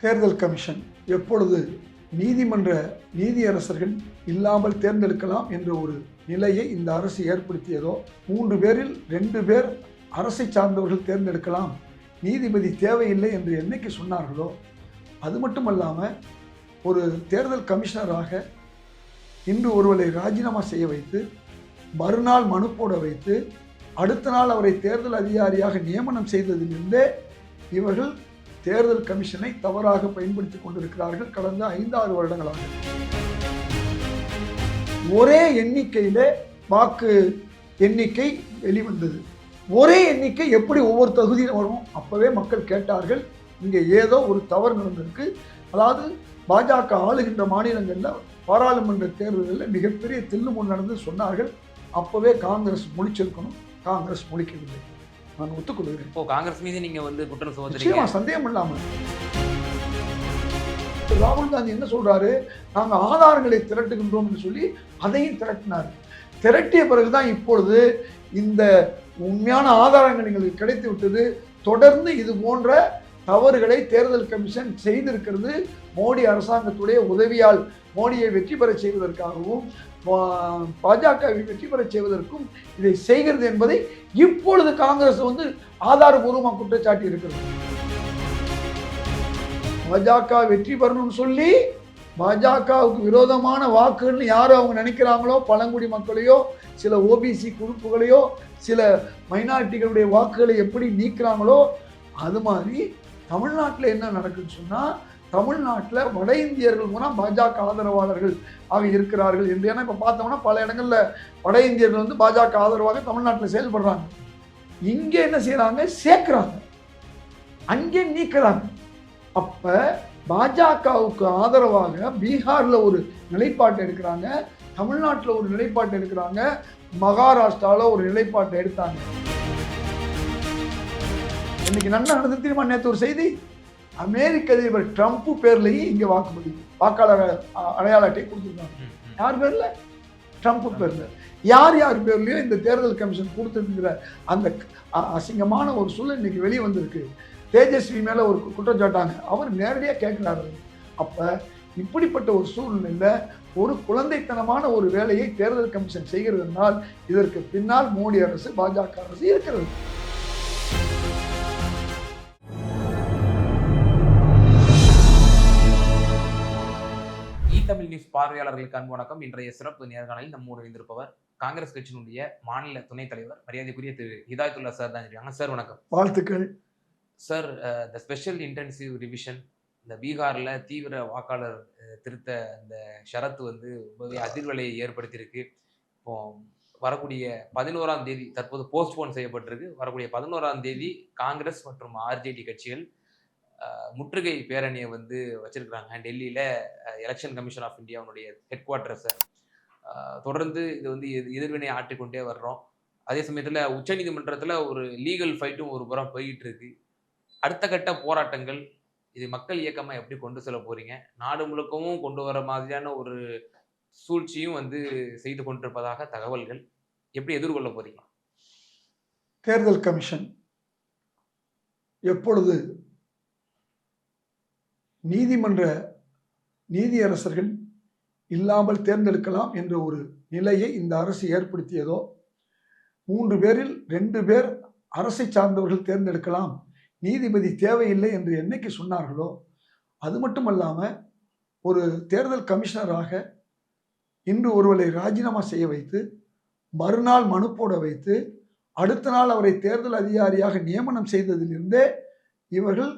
தேர்தல் கமிஷன் எப்பொழுது நீதிமன்ற நீதியரசர்கள் இல்லாமல் தேர்ந்தெடுக்கலாம் என்ற ஒரு நிலையை இந்த அரசு ஏற்படுத்தியதோ மூன்று பேரில் ரெண்டு பேர் அரசை சார்ந்தவர்கள் தேர்ந்தெடுக்கலாம் நீதிபதி தேவையில்லை என்று என்னைக்கு சொன்னார்களோ அது மட்டுமல்லாமல் ஒரு தேர்தல் கமிஷனராக இன்று ஒருவரை ராஜினாமா செய்ய வைத்து மறுநாள் மனு போட வைத்து அடுத்த நாள் அவரை தேர்தல் அதிகாரியாக நியமனம் செய்ததிலிருந்தே இவர்கள் தேர்தல் கமிஷனை தவறாக பயன்படுத்தி கொண்டிருக்கிறார்கள் கடந்த ஐந்தாறு வருடங்களாக. ஒரே எண்ணிக்கையில் வாக்கு எண்ணிக்கை வெளிவந்தது. ஒரே எண்ணிக்கை எப்படி ஒவ்வொரு தகுதியில் வரும்? அப்பவே மக்கள் கேட்டார்கள் இங்கே ஏதோ ஒரு தவறு நடந்திருக்கு. அதாவது பாஜக ஆளுகின்ற மாநிலங்களில் பாராளுமன்ற தேர்தல்களில் மிகப்பெரிய தில்லுமுன் நடந்து சொன்னார்கள். அப்பவே காங்கிரஸ் முடிச்சிருக்கணும். காங்கிரஸ் முடிக்கவில்லை. நான் ஒத்துக்கொள்கிறேன். இப்போ காங்கிரஸ் மீது நீங்க வந்து குற்றம் சுமத்துறீங்க. சந்தேகம் இல்லாமல். ராகுல் காந்தி என்ன சொல்றாரு? நாங்க ஆதாரங்களை திரட்டுகின்றோம் என்று சொல்லி அதையும் திரட்டினார். திரட்டிய பிறகுதான் இப்பொழுது இந்த உண்மையான ஆதாரங்கள் எங்களுக்கு கிடைத்து விட்டது. தொடர்ந்து இது போன்ற தவறுகளை தேர்தல் கமிஷன் செய்திருக்கிறது மோடி அரசாங்கத்துடைய உதவியால். மோடியை வெற்றி பெறச் செய்வதற்காகவும் பாஜகவை வெற்றி பெறச் செய்வதற்கும் இதை செய்கிறது என்பதை இப்பொழுது காங்கிரஸ் வந்து ஆதாரபூர்வமாக குற்றச்சாட்டி இருக்கிறது. பாஜக வெற்றி பெறணும்னு சொல்லி பாஜகவுக்கு விரோதமான வாக்குன்னு யார் அவங்க நினைக்கிறாங்களோ பழங்குடி மக்களையோ சில ஓபிசி குழுப்புகளையோ சில மைனாரிட்டிகளுடைய வாக்குகளை எப்படி நீக்கிறாங்களோ அது மாதிரி தமிழ்நாட்டில் என்ன நடக்குதுன்னு சொன்னால் தமிழ்நாட்டில் வட இந்தியர்கள் மூலம் பாஜக ஆதரவாளர்கள் ஆக இருக்கிறார்கள் என்று. ஏன்னா இப்போ பார்த்தோம்னா பல இடங்களில் வட இந்தியர்கள் வந்து பாஜக ஆதரவாக தமிழ்நாட்டில் செயல்படுறாங்க. இங்கே என்ன செய்கிறாங்க சேர்க்குறாங்க. அங்கே நீக்கிறாங்க. அப்போ பாஜகவுக்கு ஆதரவாக பீகாரில் ஒரு நிலைப்பாட்டை எடுக்கிறாங்க. தமிழ்நாட்டில் ஒரு நிலைப்பாட்டை எடுக்கிறாங்க. மகாராஷ்டிராவில் ஒரு நிலைப்பாட்டை எடுத்தாங்க. இன்னைக்கு நன்மை நடந்து தெரியுமா நேற்று ஒரு செய்தி? அமெரிக்க அதிபர் ட்ரம்ப் பேர்லேயே இங்கே வாக்குப்பதிவு வாக்காளர் அடையாள அட்டை கொடுத்துருக்காங்க. யார் பேர்ல? ட்ரம்ப் பேர்ல. யார் யார் பேர்லயோ இந்த தேர்தல் கமிஷன் கொடுத்துருக்கிற அந்த அசிங்கமான ஒரு சூழல் இன்னைக்கு வெளியே வந்திருக்கு. தேஜஸ்வி மேல ஒரு குற்றச்சாட்டாங்க அவர் நேரடியாக கேட்கிறாரு. அப்ப இப்படிப்பட்ட ஒரு சூழ்நிலையில ஒரு குழந்தைத்தனமான ஒரு வேலையை தேர்தல் கமிஷன் செய்கிறதுனால் இதற்கு பின்னால் மோடி அரசு பாஜக அரசு இருக்கிறது. தமிழ் நியூஸ் பார்வையாளர்களுக்கு அன்பு வணக்கம். இன்றைய சிறப்பு நேர்காணலில் நம்மோடு இணைந்திருப்பவர் காங்கிரஸ் கட்சியினுடைய மாநில துணைத் தலைவர் மரியாதைக்குரிய திரு ஹிதாயத்துல்லா சார் தான் இருக்காங்க. சார் வணக்கம். வாழ்த்துக்கள். Sir the special intensive revision இந்த பீகாரில் தீவிர வாக்காளர் திருத்த அந்த ஷரத்து வந்து ரொம்பவே அதிர்வலையை ஏற்படுத்தியிருக்கு. இப்போ வரக்கூடிய பதினோராம் தேதி தற்போது போஸ்ட்போன் செய்யப்பட்டிருக்கு. வரக்கூடிய பதினோராம் தேதி காங்கிரஸ் மற்றும் ஆர்ஜேடி கட்சிகள் முற்றுகை பேரணியை வந்து வச்சிருக்கிறாங்க. டெல்லியில் எலெக்ஷன் கமிஷன் ஆஃப் இந்தியாவுடைய ஹெட் குவார்ட்டர்ஸை தொடர்ந்து இது வந்து எதிர்வினை ஆற்றிக்கொண்டே வர்றோம். அதே சமயத்தில் உச்சநீதிமன்றத்தில் ஒரு லீகல் ஃபைட்டும் ஒரு புறம் போயிட்டு இருக்கு அடுத்த கட்ட போராட்டங்கள் இது மக்கள் இயக்கமாக எப்படி கொண்டு செல்ல போறீங்க? நாடு முழுக்கவும் கொண்டு வர மாதிரியான ஒரு சூழ்ச்சியும் வந்து செய்து கொண்டிருப்பதாக தகவல்கள். எப்படி எதிர்கொள்ள போறீங்க? தேர்தல் கமிஷன் எப்பொழுது நீதிமன்ற நீதியரசர்கள் இல்லாமல் தேர்ந்தெடுக்கலாம் என்ற ஒரு நிலையை இந்த அரசு ஏற்படுத்தியதோ மூன்று பேரில் ரெண்டு பேர் அரசை சார்ந்தவர்கள் தேர்ந்தெடுக்கலாம் நீதிபதி தேவையில்லை என்று என்னைக்கு சொன்னார்களோ அது மட்டுமல்லாமல் ஒரு தேர்தல் கமிஷனராக இன்று ஒருவரை ராஜினாமா செய்ய வைத்து மறுநாள் மனு போட வைத்து அடுத்த நாள் அவரை தேர்தல் அதிகாரியாக நியமனம் செய்ததிலிருந்தே இவர்கள்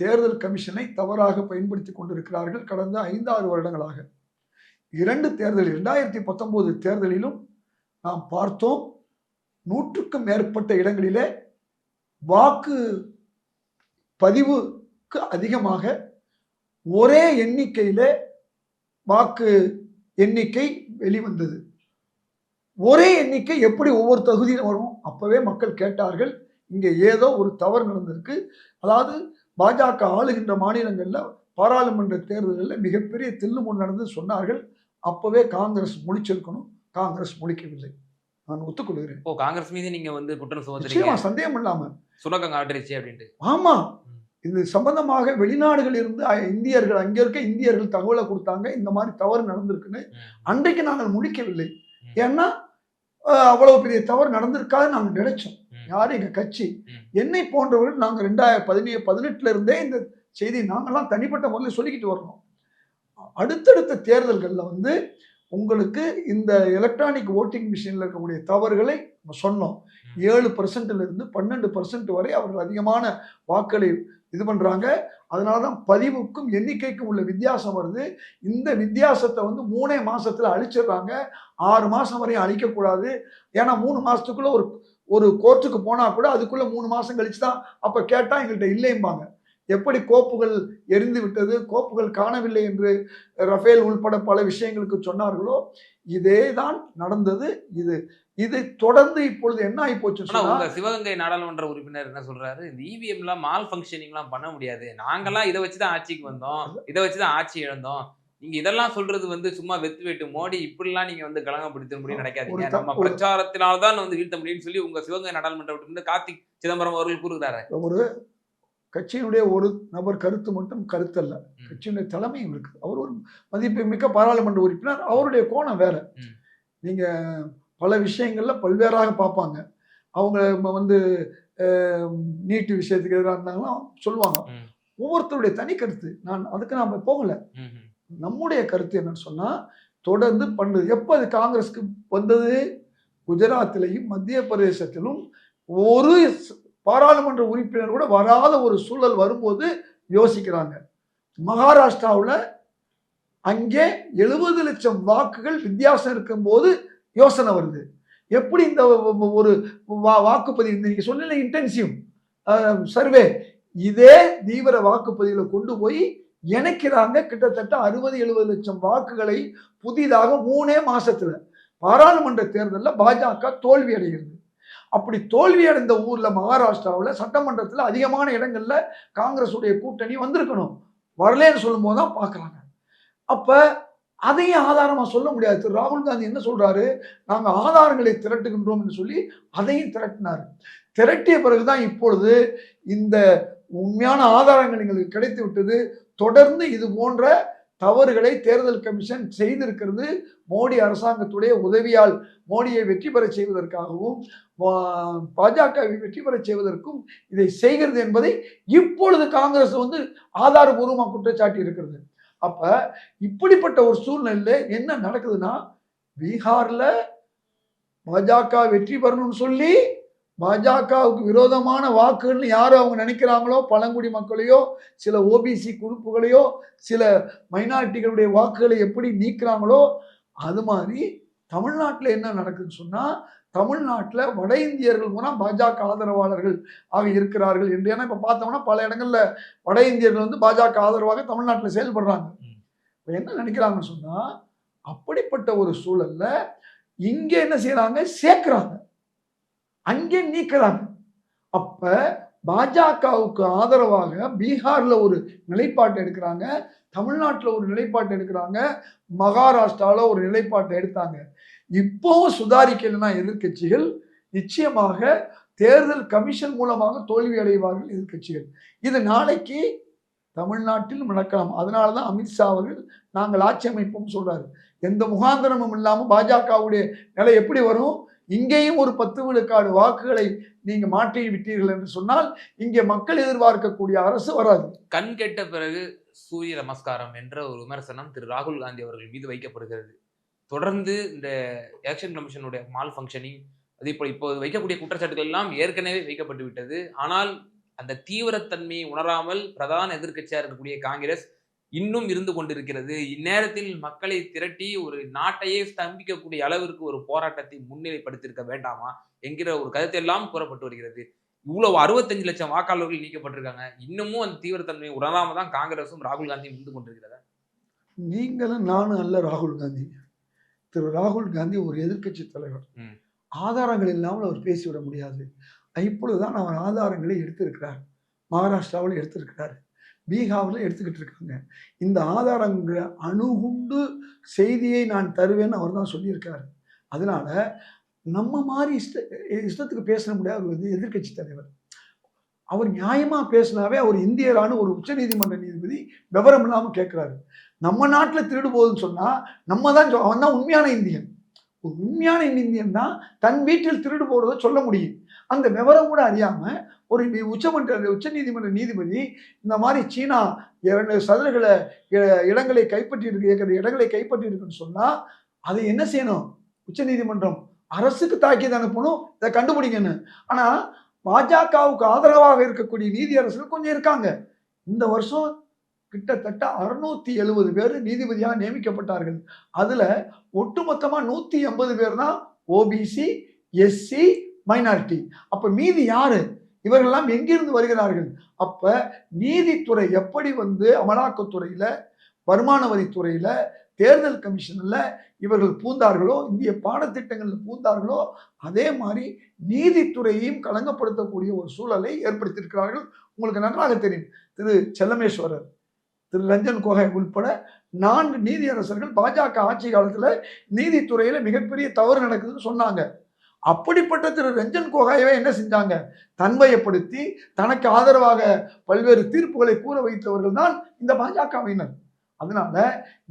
தேர்தல் கமிஷனை தவறாக பயன்படுத்தி கொண்டிருக்கிறார்கள் கடந்த ஐந்தாறு வருடங்களாக. இரண்டு தேர்தல் இரண்டாயிரத்தி பத்தொன்பது தேர்தலிலும் நாம் பார்த்தோம் நூற்றுக்கும் மேற்பட்ட இடங்களிலே வாக்கு பதிவுக்கு அதிகமாக ஒரே எண்ணிக்கையிலே வாக்கு எண்ணிக்கை வெளிவந்தது. ஒரே எண்ணிக்கை எப்படி ஒவ்வொரு தொகுதியில் வரும்? அப்பவே மக்கள் கேட்டார்கள் இங்கே ஏதோ ஒரு தவறு நடந்திருக்கு. அதாவது பாஜக ஆளுகின்ற மாநிலங்களில் பாராளுமன்ற தேர்தல்களில் மிகப்பெரிய தில்லுமுன் நடந்து சொன்னார்கள். அப்பவே காங்கிரஸ் முடிச்சிருக்கணும் காங்கிரஸ் முடிக்கவில்லை நான் ஒத்துக்கொள்கிறேன். இப்போ காங்கிரஸ் மீது நீங்க வந்து குற்றம் சுமத்துறீங்க. சந்தேகம் இல்லாம. சுணக்கம் காட்டுருச்சு அப்படின்ட்டு. ஆமா. இது சம்பந்தமாக வெளிநாடுகளில் இருந்து இந்தியர்கள் அங்கே இருக்க இந்தியர்கள் தகவலை கொடுத்தாங்க. இந்த மாதிரி தவறு நடந்திருக்குன்னு அன்றைக்கு நாங்கள் முடிக்கவில்லை. ஏன்னா அவ்வளவு பெரிய தவறு நடந்திருக்காது நாங்கள் நினைச்சோம். யார் எங்க கட்சி. என்னை போன்றவர்கள் நாங்கள் ரெண்டாயிரத்தி பதினேழு பதினெட்டுல இருந்தே இந்த செய்தி நாங்கெல்லாம் தனிப்பட்ட முறையில் சொல்லிக்கிட்டு வர்றோம் அடுத்தடுத்த தேர்தல்களில் வந்து உங்களுக்கு இந்த எலக்ட்ரானிக் ஓட்டிங் மிஷினில் இருக்கக்கூடிய தவறுகளை நம்ம சொன்னோம். ஏழு பர்சன்ட்ல இருந்து பன்னெண்டு பர்சன்ட் வரை அவர்கள் அதிகமான வாக்களை இது பண்றாங்க அதனால தான் பதிவுக்கும் எண்ணிக்கைக்கும் உள்ள வித்தியாசம் வருது. இந்த வித்தியாசத்தை வந்து மூணே மாதத்தில் அழிச்சிடுறாங்க. ஆறு மாதம் வரையும் அழிக்கக்கூடாது. ஏன்னா மூணு மாதத்துக்குள்ளே ஒரு ஒரு கோர்ட்டுக்கு போனால் கூட அதுக்குள்ளே மூணு மாதம் கழிச்சு தான் அப்போ கேட்டால் எங்கள்கிட்ட இல்லைம்பாங்க. எப்படி கோப்புகள் எரிந்து விட்டது கோப்புகள் காணவில்லை என்று ரஃபேல் உள்பட பல விஷயங்களுக்கு சொன்னார்களோ இதே தான் நடந்தது. இது இதை தொடர்ந்து இப்பொழுது என்ன ஆகி சொன்னா உங்க சிவகங்கை நாடாளுமன்ற உறுப்பினர் என்ன சொல்றாரு? இந்த எல்லாம் மால் ஃபங்க்ஷனிங் எல்லாம் பண்ண முடியாது. நாங்கெல்லாம் இதை வச்சுதான் ஆட்சிக்கு வந்தோம். இதை வச்சுதான் ஆட்சி இழந்தோம். நீங்க இதெல்லாம் சொல்றது வந்து சும்மா வெத்து வெட்டு. மோடி இப்படிலாம் நீங்க வந்து கலங்கப்படுத்த முடியும் நினைக்காதீங்க. நம்ம பிரச்சாரத்தினால்தான் வந்து வீழ்த்த முடியும்னு சொல்லி உங்க சிவகங்கை நாடாளுமன்ற உறுப்பினர் கார்த்திக் சிதம்பரம் அவர்கள் கூறுகிறாரு. ஒரு கட்சியினுடைய ஒரு நபர் கருத்து மட்டும் கருத்தல்ல. கட்சியினுடைய தலைமையும் இருக்கு. அவர் ஒரு மதிப்புமிக்க பாராளுமன்ற உறுப்பினர். அவருடைய கோணம் வேற. நீங்க பல விஷயங்கள்ல பல்வேறாக பார்ப்பாங்க. அவங்க வந்து நீட்டு விஷயத்துக்கு எதிராக இருந்தாங்கன்னா சொல்லுவாங்க. ஒவ்வொருத்தருடைய தனி கருத்து. நான் அதுக்கு நாம போகல. நம்முடைய கருத்து என்னன்னு சொன்னா தொடர்ந்து பண்ணுது. எப்போ அது காங்கிரஸ்க்கு வந்தது? குஜராத்திலையும் மத்திய பிரதேசத்திலும் ஒரு பாராளுமன்ற உறுப்பினர் கூட வராத ஒரு சூழல் வரும்போது யோசிக்கிறாங்க. மகாராஷ்டிராவில் அங்கே எழுபது லட்சம் வாக்குகள் வித்தியாசம் இருக்கும்போது யோசனை வருது. எப்படி இந்த ஒரு வா- வாக்குப்பதிவு இந்த நீங்க சொன்ன இன்டென்சிவ் சர்வே இதே தீவிர வாக்குப்பதிவில் கொண்டு போய் இணைக்கிறாங்க. கிட்டத்தட்ட அறுபது எழுபது லட்சம் வாக்குகளை புதிதாக மூணே மாசத்துல பாராளுமன்ற தேர்தலில் பாஜக தோல்வி அடைகிறது. அப்படி தோல்வி அடைந்த ஊர்ல மகாராஷ்டிராவில் சட்டமன்றத்தில் அதிகமான இடங்கள்ல காங்கிரஸுடைய கூட்டணி வந்திருக்கணும். வரலேன்னு சொல்லும்போது தான் பார்க்குறாங்க அப்போ அதையும் ஆதாரமாக சொல்ல முடியாது. திரு ராகுல் காந்தி என்ன சொல்கிறாரு நாங்கள் ஆதாரங்களை திரட்டுகின்றோம் என்று சொல்லி அதையும் திரட்டினார். திரட்டிய பிறகுதான் இப்பொழுது இந்த உண்மையான ஆதாரங்கள் எங்களுக்கு கிடைத்து விட்டது. தொடர்ந்து இது போன்ற தவறுகளை தேர்தல் கமிஷன் செய்திருக்கிறது. மோடி அரசாங்கத்துடைய உதவியால் மோடியை வெற்றி பெறச் செய்வதற்காகவும் வா- பாஜகவை வெற்றி பெறச் செய்வதற்கும் இதை செய்கிறது என்பதை இப்பொழுது காங்கிரஸ் வந்து ஆதாரபூர்வமாக குற்றச்சாட்டி இருக்கிறது அப்ப இப்படிப்பட்ட ஒரு சூழ்நிலையில என்ன நடக்குதுன்னா பீகார்ல பாஜக வெற்றி பெறணும்னு சொல்லி பாஜகவுக்கு விரோதமான வாக்குகள்னு யாரும் அவங்க நினைக்கிறாங்களோ பழங்குடி மக்களையோ சில ஓபிசி குரூப்புகளையோ சில மைனாரிட்டிகளுடைய வாக்குகளை எப்படி நீக்குறாங்களோ அது மாதிரி தமிழ்நாட்டில் என்ன நடக்குதுன்னு சொன்னால் தமிழ்நாட்டில் வட இந்தியர்கள் மூலம் பாஜக ஆதரவாளர்கள் ஆக இருக்கிறார்கள் என்று. ஏன்னா இப்போ பார்த்தோம்னா பல இடங்களில் வட இந்தியர்கள் வந்து பாஜக ஆதரவாக தமிழ்நாட்டில் செயல்படுறாங்க. இப்போ என்ன நினைக்கிறாங்கன்னு சொன்னால் அப்படிப்பட்ட ஒரு சூழல்ல இங்கே என்ன செய்கிறாங்க சேர்க்குறாங்க. அங்கே நீக்கிறாங்க. அப்போ பாஜகவுக்கு ஆதரவாக பீகாரில் ஒரு நிலைப்பாட்டை எடுக்கிறாங்க தமிழ்நாட்டில் ஒரு நிலைப்பாட்டை எடுக்கிறாங்க மகாராஷ்டிராவில் ஒரு நிலைப்பாட்டை எடுத்தாங்க. இப்போவும் சுதாரிக்கலைன்னா எதிர்க்கட்சிகள் நிச்சயமாக தேர்தல் கமிஷன் மூலமாக தோல்வி அடைவார்கள் எதிர்க்கட்சிகள். இது நாளைக்கு தமிழ்நாட்டில் நடக்கலாம். அதனால தான் அமித்ஷா அவர்கள் நாங்கள் ஆட்சி அமைப்போம் சொல்றாரு. எந்த முகாந்திரமும் இல்லாமல் பாஜகவுடைய நிலை எப்படி வரும்? இங்கேயும் ஒரு பத்து விழுக்காடு வாக்குகளை நீங்க மாற்றி விட்டீர்கள் என்று சொன்னால் இங்கே மக்கள் எதிர்பார்க்கக்கூடிய அரசு வராது. கண் கெட்ட பிறகு சூரிய நமஸ்காரம் என்ற ஒரு விமர்சனம் திரு ராகுல் காந்தி அவர்கள் மீது வைக்கப்படுகிறது. தொடர்ந்து இந்த எலெக்ஷன் கமிஷனுடைய மால் ஃபங்க்ஷனிங் அதே போல் இப்போது வைக்கக்கூடிய குற்றச்சாட்டுகள் எல்லாம் ஏற்கனவே வைக்கப்பட்டு விட்டது. ஆனால் அந்த தீவிரத்தன்மையை உணராமல் பிரதான எதிர்க்கட்சியாக இருக்கக்கூடிய காங்கிரஸ் இன்னும் இருந்து கொண்டிருக்கிறது. இந்நேரத்தில் மக்களை திரட்டி ஒரு நாட்டையே ஸ்தம்பிக்கக்கூடிய அளவிற்கு ஒரு போராட்டத்தை முன்னிலைப்படுத்தியிருக்க வேண்டாமா என்கிற ஒரு கருத்தெல்லாம் கூறப்பட்டு வருகிறது. இவ்வளவு அறுபத்தஞ்சு லட்சம் வாக்காளர்கள் நீக்கப்பட்டிருக்காங்க. இன்னமும் அந்த தீவிரத்தன்மையை உணராம தான் காங்கிரசும் ராகுல் காந்தியும் இருந்து கொண்டிருக்கிறது? நீங்களும் நானும் அல்ல ராகுல் காந்தி. திரு ராகுல் காந்தி ஒரு எதிர்க்கட்சி தலைவர். ஆதாரங்கள் இல்லாமல் அவர் பேசிவிட முடியாது. இப்பொழுதுதான் அவர் ஆதாரங்களை எடுத்திருக்கிறார். மகாராஷ்டிராவில் எடுத்திருக்கிறார். பீகாரில் எடுத்துக்கிட்டு இருக்காங்க. இந்த ஆதாரங்கிற அணுகுண்டு செய்தியை நான் தருவேன்னு அவர் தான் சொல்லியிருக்காரு. அதனால நம்ம மாதிரி இஷ்ட இஷ்டத்துக்கு பேச முடியாத ஒரு எதிர்க்கட்சி தலைவர். அவர் நியாயமா பேசினாவே அவர் இந்தியரான ஒரு உச்சநீதிமன்ற நீதிபதி விவரம் இல்லாம கேட்கிறாரு. நம்ம நாட்டில் திருடு போகுதுன்னு சொன்னால் நம்ம தான் அவன் தான் உண்மையான இந்தியன். ஒரு உண்மையான இந்தியன் தான் தன் வீட்டில் திருடு போகிறத சொல்ல முடியும். அந்த விவரம் கூட அறியாமல் ஒரு உச்சமன்ற உச்ச நீதிமன்ற நீதிபதி இந்த மாதிரி சீனா இரண்டு சதுரங்களை இ- இடங்களை கைப்பற்றி இருக்கு இருக்கிற இடங்களை கைப்பற்றி இருக்குன்னு சொன்னால் அதை என்ன செய்யணும்? உச்ச நீதிமன்றம் அரசுக்கு தாக்கியது அனுப்பணும் இதை கண்டுபிடிக்கணும். ஆனால் பாஜகவுக்கு ஆதரவாக இருக்கக்கூடிய நீதியரசர்கள் கொஞ்சம் இருக்காங்க. இந்த வருஷம் கிட்டத்தட்ட அறுநூத்தி எழுபது பேர் நீதிபதியாக நியமிக்கப்பட்டார்கள். அதில் ஒட்டுமொத்தமாக நூற்றி எண்பது பேர் தான் ஓபிசி எஸ்சி மைனாரிட்டி அப்போ மீதி யாரு? இவர்கள்லாம் எங்கிருந்து வருகிறார்கள்? அப்போ நீதித்துறை எப்படி வந்து அமலாக்கத்துறையில் வருமான வரித்துறையில் தேர்தல் கமிஷனில் இவர்கள் பூந்தார்களோ இந்திய பாடத்திட்டங்களில் பூந்தார்களோ அதே மாதிரி நீதித்துறையையும் களங்கப்படுத்தக்கூடிய ஒரு சூழலை ஏற்படுத்தியிருக்கிறார்கள். உங்களுக்கு நன்றாக தெரியும். திரு செல்லமேஸ்வரர். திரு ரஞ்சன் கோகை உட்பட நான்கு நீதியரசர்கள் பாஜக ஆட்சி காலத்துல நீதித்துறையில மிகப்பெரிய தவறு நடக்குதுன்னு சொன்னாங்க. அப்படிப்பட்ட திரு ரஞ்சன் கோகாயவே என்ன செஞ்சாங்க? தன்மையப்படுத்தி தனக்கு ஆதரவாக பல்வேறு தீர்ப்புகளை கூற வைத்தவர்கள் தான் இந்த பாஜகவினர். அதனால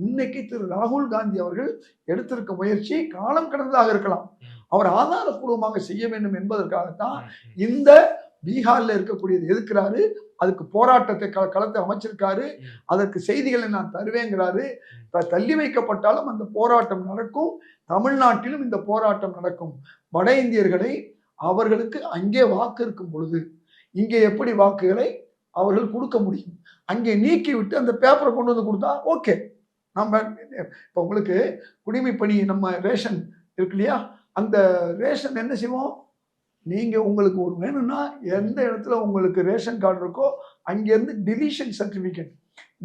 இன்னைக்கு திரு ராகுல் காந்தி அவர்கள் எடுத்திருக்க முயற்சி காலம் கடந்ததாக இருக்கலாம். அவர் ஆதாரப்பூர்வமாக செய்ய வேண்டும் என்பதற்காகத்தான் இந்த பீகார்ல இருக்கக்கூடியது எதுக்குறாரு? அதுக்கு போராட்டத்தை க களத்தை அமைச்சிருக்காரு. அதற்கு செய்திகளை நான் தருவேங்கிறாரு. த- தள்ளி வைக்கப்பட்டாலும் அந்த போராட்டம் நடக்கும். தமிழ்நாட்டிலும் இந்த போராட்டம் நடக்கும். வட இந்தியர்களை அவர்களுக்கு அங்கே வாக்கு இருக்கும் பொழுது இங்கே எப்படி வாக்குகளை அவர்கள் கொடுக்க முடியும்? அங்கே நீக்கி விட்டு அந்த பேப்பரை கொண்டு வந்து கொடுத்தா ஓகே நம்ம இப்போ உங்களுக்கு குடிமை பணி நம்ம ரேஷன் இருக்கு இல்லையா? அந்த ரேஷன் என்ன செய்வோம்? நீங்கள் உங்களுக்கு ஒரு வேணும்னா எந்த இடத்துல உங்களுக்கு ரேஷன் கார்டு இருக்கோ அங்கேருந்து டிவிஷன் சர்டிஃபிகேட்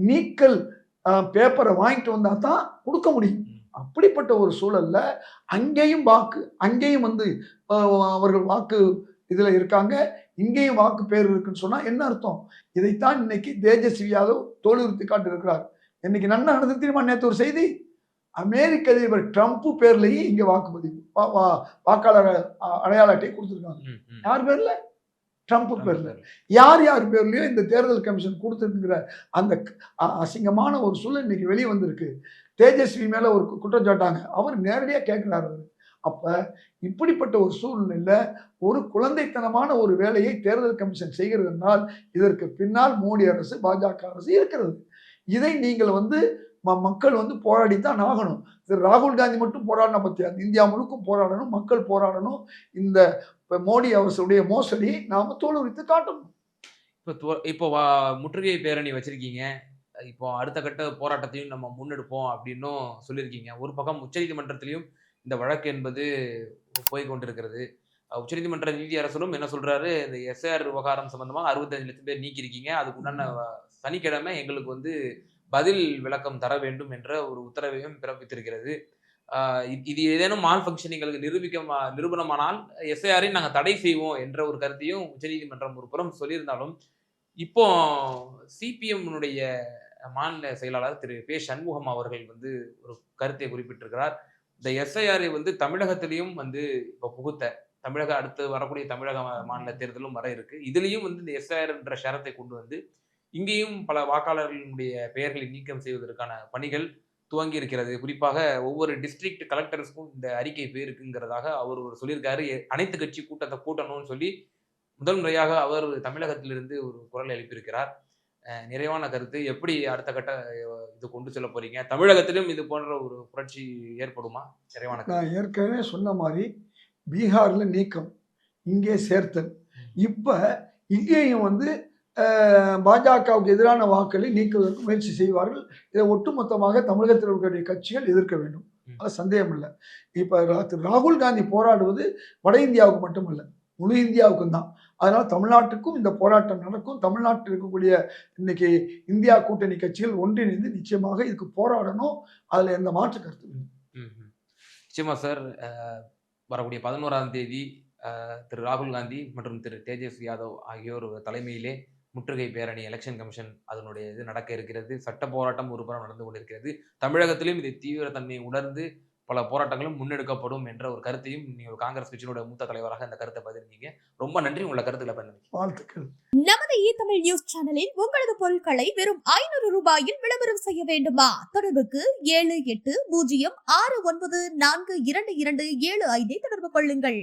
நீக்கல் பேப்பரை வாங்கிட்டு வந்தால் தான் கொடுக்க முடியும். அப்படிப்பட்ட ஒரு சூழல்ல அங்கேயும் வாக்கு அங்கேயும் வந்து அவர்கள் வாக்கு இதில் இருக்காங்க. இங்கேயும் வாக்கு பேர் இருக்குன்னு சொன்னால் என்ன அர்த்தம்? இதைத்தான் இன்னைக்கு தேஜஸ்வி யாதவ் தோலுறுத்தி காட்டியிருக்கிறார். இன்னைக்கு நன்னா நடந்து தெரியுமா நேற்று ஒரு செய்தி? அமெரிக்க அதிபர் ட்ரம்ப் பேர்லயே இங்க வாக்குப்பதிவு வாக்காளர் அடையாள அட்டை கொடுத்துருக்காங்க. யார் பேர்ல? ட்ரம்ப் பேர்ல. யார் யார் பேர்லயோ இந்த தேர்தல் கமிஷன் கொடுத்துருக்கிற அந்த அசிங்கமான ஒரு சூழல் இன்னைக்கு வெளியே வந்திருக்கு. தேஜஸ்வி மேல ஒரு குற்றச்சாட்டாங்க அவர் நேரடியா கேட்கிறார் அவர். அப்ப இப்படிப்பட்ட ஒரு சூழ்நிலையில ஒரு குழந்தைத்தனமான ஒரு வேலையை தேர்தல் கமிஷன் செய்கிறதுனால் இதற்கு பின்னால் மோடி அரசு பாஜக அரசு இருக்கிறது. இதை நீங்கள் வந்து மக்கள் வந்து போராடித்தான் ஆகணும். திரு ராகுல் காந்தி மட்டும் போராடின பத்தியா இந்தியா முழுக்கும் போராடணும் மக்கள் போராடணும். இந்த இப்ப மோடி அரசுடைய மோசடியை நாம தோலுரித்து காட்டணும். இப்போ இப்போ வா- முற்றுகை பேரணி வச்சிருக்கீங்க. இப்போ அடுத்த கட்ட போராட்டத்தையும் நம்ம முன்னெடுப்போம் அப்படின்னும் சொல்லியிருக்கீங்க. ஒரு பக்கம் உச்சநீதிமன்றத்திலையும் இந்த வழக்கு என்பது போய் கொண்டிருக்கிறது. உச்சநீதிமன்ற நீதியரசரும் என்ன சொல்றாரு? இந்த எஸ்ஆர் விவகாரம் சம்பந்தமாக அறுபத்தஞ்சு லட்சம் பேர் நீக்கியிருக்கீங்க. அதுக்கு உண்டான சனிக்கிழமை எங்களுக்கு வந்து பதில் விளக்கம் தர வேண்டும் என்ற ஒரு உத்தரவையும் பிறப்பித்திருக்கிறது. இது- ஏதேனும் மால் ஃபங்க்ஷனிங்களுக்கு நிரூபிக்க நிரூபணமானால் எஸ்ஐஆரை நாங்கள் தடை செய்வோம் என்ற ஒரு கருத்தையும் உச்சநீதிமன்றம் ஒரு புறம் சொல்லியிருந்தாலும் இப்போ சிபிஎம்னுடைய மாநில செயலாளர் திரு. பே. சண்முகம் அவர்கள் வந்து ஒரு கருத்தை குறிப்பிட்டிருக்கிறார். இந்த எஸ்ஐஆரை வந்து தமிழகத்திலையும் வந்து இப்போ புகுத்த தமிழக அடுத்து வரக்கூடிய தமிழக மாநில தேர்தலும் வர இருக்கு. இதுலேயும் வந்து இந்த எஸ்ஐஆர் என்ற ஷரத்தை கொண்டு வந்து இங்கேயும் பல வாக்காளர்களுடைய பெயர்களை நீக்கம் செய்வதற்கான பணிகள் துவங்கி இருக்கிறது. குறிப்பாக ஒவ்வொரு டிஸ்ட்ரிக்ட் கலெக்டர்ஸ்க்கும் இந்த அறிக்கை போயிருக்குங்கிறதாக அவர் ஒரு சொல்லியிருக்காரு. அனைத்து கட்சி கூட்டத்தை கூட்டணும்னு சொல்லி முதல் முறையாக அவர் தமிழகத்திலிருந்து ஒரு குரல் எழுப்பியிருக்கிறார். நிறைவான கருத்து. எப்படி அடுத்த கட்ட இது கொண்டு செல்ல போறீங்க? தமிழகத்திலும் இது போன்ற ஒரு புரட்சி ஏற்படுமா? நிறைவான நான் ஏற்கனவே சொன்ன மாதிரி பீகார்ல நீக்கம் இங்கே சேர்த்தல். இப்ப இங்கேயும் வந்து பாஜகவுக்கு எதிரான வாக்களை நீக்குவதற்கு முயற்சி செய்வார்கள். இதை ஒட்டுமொத்தமாக தமிழகத்தில் இருக்கக்கூடிய கட்சிகள் எதிர்க்க வேண்டும். அது சந்தேகம் இல்லை இப்ப திரு ராகுல் காந்தி போராடுவது வட இந்தியாவுக்கு மட்டுமல்ல முழு இந்தியாவுக்கும் தான். அதனால தமிழ்நாட்டுக்கும் இந்த போராட்டம் நடக்கும். தமிழ்நாட்டில் இருக்கக்கூடிய இன்னைக்கு இந்தியா கூட்டணி கட்சிகள் ஒன்றிணைந்து நிச்சயமாக இதுக்கு போராடணும். அதுல எந்த மாற்று கருத்து இல்லை. ம், ம். நிச்சயமா சார் வரக்கூடிய பதினோராம் தேதி திரு ராகுல் காந்தி மற்றும் திரு தேஜஸ்வி யாதவ் ஆகியோர் தலைமையிலே முற்றுகை பேரணி எலெக்ஷன் கமிஷன் அதனுடைய இது நடக்க இருக்கிறது. சட்ட போராட்டம் ஒரு புறம் நடந்து கொண்டிருக்கிறது. தமிழகத்திலும் இதை தீவிரத்தன்மையை உணர்ந்து பல போராட்டங்களும் முன்னெடுக்கப்படும் என்ற ஒரு கருத்தையும் நீங்க ஒரு காங்கிரஸ் கட்சியினுடைய மூத்த தலைவராக அந்த கருத்தை பதிர்ந்தீங்க ரொம்ப நன்றி. உங்களை கருத்துக்களை பதிர்ந்தீங்க வாழ்த்துக்கள். நமது இ தமிழ் நியூஸ் சேனலில் உங்களது பொருட்களை வெறும் ஐநூறு ரூபாயில் விளம்பரம் செய்ய வேண்டுமா? தொடர்புக்கு ஏழு எட்டு பூஜ்ஜியம் ஆறு ஒன்பது நான்கு இரண்டு இரண்டு ஏழு ஐந்தை தொடர்பு கொள்ளுங்கள்.